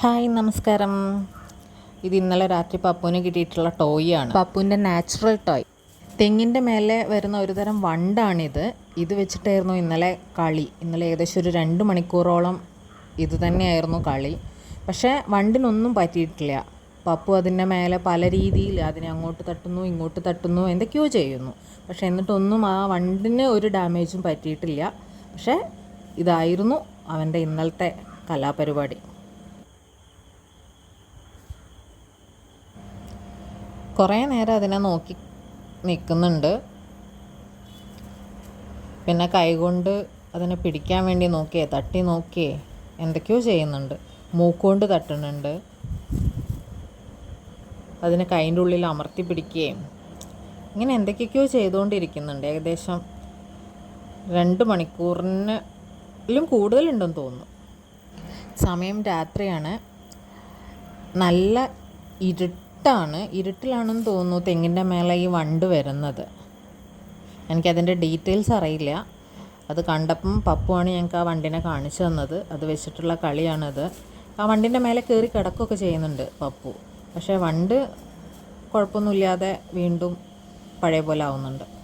Hi നമസ്കാരം. ഇത് ഇന്നലെ രാത്രി പപ്പുവിന് കിട്ടിയിട്ടുള്ള ടോയ് ആണ് പപ്പുവിന്റെ നാച്ചുറൽ ടോയ്. തെങ്ങിന്റെ മേലെ വരുന്ന ഒരു തരം വണ്ടാണിത്. ഇത് വെച്ചിട്ടായിരുന്നു ഇന്നലെ കളി. ഇന്നലെ ഏകദേശം ഒരു രണ്ട് മണിക്കൂറോളം ഇത് തന്നെയായിരുന്നു കളി. പക്ഷേ വണ്ടിനൊന്നും പറ്റിയിട്ടില്ല. പപ്പു അതിന്റെ മേലെ പല രീതിയിൽ അതിനെ അങ്ങോട്ട് തട്ടുന്നു ഇങ്ങോട്ട് തട്ടുന്നു എന്തൊക്കെയോ ചെയ്യുന്നു. പക്ഷേ എന്നിട്ടൊന്നും ആ വണ്ടിന് ഒരു ഡാമേജും പറ്റിയിട്ടില്ല. പക്ഷേ ഇതായിരുന്നു അവന്റെ ഇന്നലത്തെ കലാപരിപാടി. കുറേ നേരം അതിനെ നോക്കി നിൽക്കുന്നുണ്ട്. പിന്നെ കൈകൊണ്ട് അതിനെ പിടിക്കാൻ വേണ്ടി നോക്കിയേ തട്ടി നോക്കിയേ എന്തൊക്കെയോ ചെയ്യുന്നുണ്ട്. മൂക്കുകൊണ്ട് തട്ടുന്നുണ്ട്. അതിനെ കൈന്റെ ഉള്ളിൽ അമർത്തി പിടിക്കുകയും ഇങ്ങനെ എന്തൊക്കെയൊക്കെയോ ചെയ്തുകൊണ്ടിരിക്കുന്നുണ്ട്. ഏകദേശം രണ്ട് മണിക്കൂറിനും കൂടുതലുണ്ടെന്ന് തോന്നുന്നു. സമയം രാത്രിയാണ്. നല്ല ഇരുട്ടാണ് ഇരുട്ടിലാണെന്ന് തോന്നുന്നു തെങ്ങിന്റെ മേലെ ഈ വണ്ട് വരുന്നത്. എനിക്കതിന്റെ ഡീറ്റെയിൽസ് അറിയില്ല. അത് കണ്ടപ്പം പപ്പുവാണ് ഞങ്ങൾക്ക് ആ വണ്ടിനെ കാണിച്ചു തന്നത്. അത് വെച്ചിട്ടുള്ള കളിയാണത്. ആ വണ്ടിന്റെ മേലെ കയറി കിടക്കുകയൊക്കെ ചെയ്യുന്നുണ്ട് പപ്പു. പക്ഷേ വണ്ട് കുഴപ്പമൊന്നുമില്ലാതെ വീണ്ടും പഴയ പോലെ ആവുന്നുണ്ട്.